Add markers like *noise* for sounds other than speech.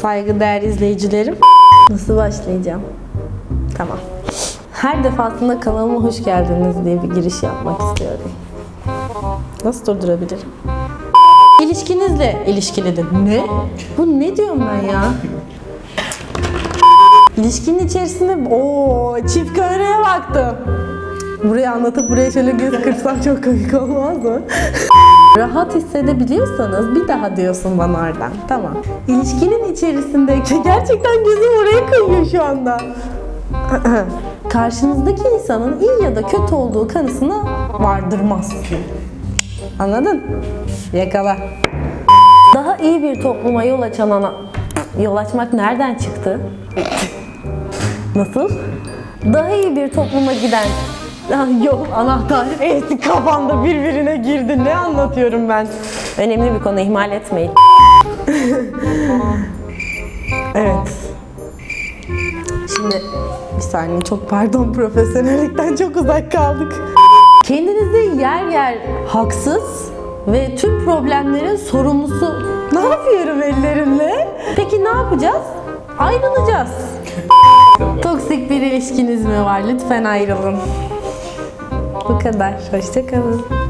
Saygıdeğer izleyicilerim. Nasıl başlayacağım? Tamam. Her defasında kanalıma hoş geldiniz diye bir giriş yapmak istiyorum. Nasıl durdurabilirim? İlişkinizle ilişkilidir. Ne? Bu ne diyorum ben ya? İlişkinin içerisinde o çift kameraya baktım. Buraya anlatıp buraya şöyle göz kırsam çok komik olmaz mı? Rahat hissedebiliyorsanız bir daha diyorsun bana oradan. Tamam. İlişkinin içerisindeki *laughs* gerçekten gözüm oraya kayıyor şu anda. *clears throat* Karşınızdaki insanın iyi ya da kötü olduğu kanısına vardırmaz. Anladın? Yakala. Daha iyi bir topluma yol açan ana... Yol açmak nereden çıktı? Nasıl? Daha iyi bir topluma giden yol anahtar hepsi kafamda birbirine girdi. Ne anlatıyorum ben? Önemli bir konu ihmal etmeyin. *laughs* evet. Şimdi bir saniye çok pardon profesyonellikten çok uzak kaldık. Kendinizi yer yer haksız ve tüm problemlerin sorumlusu ne yapıyorum ellerimle? Peki ne yapacağız? Ayrılacağız. *laughs* Toksik bir ilişkiniz mi var? Lütfen ayrılın. Bu kadar. Hoşçakalın.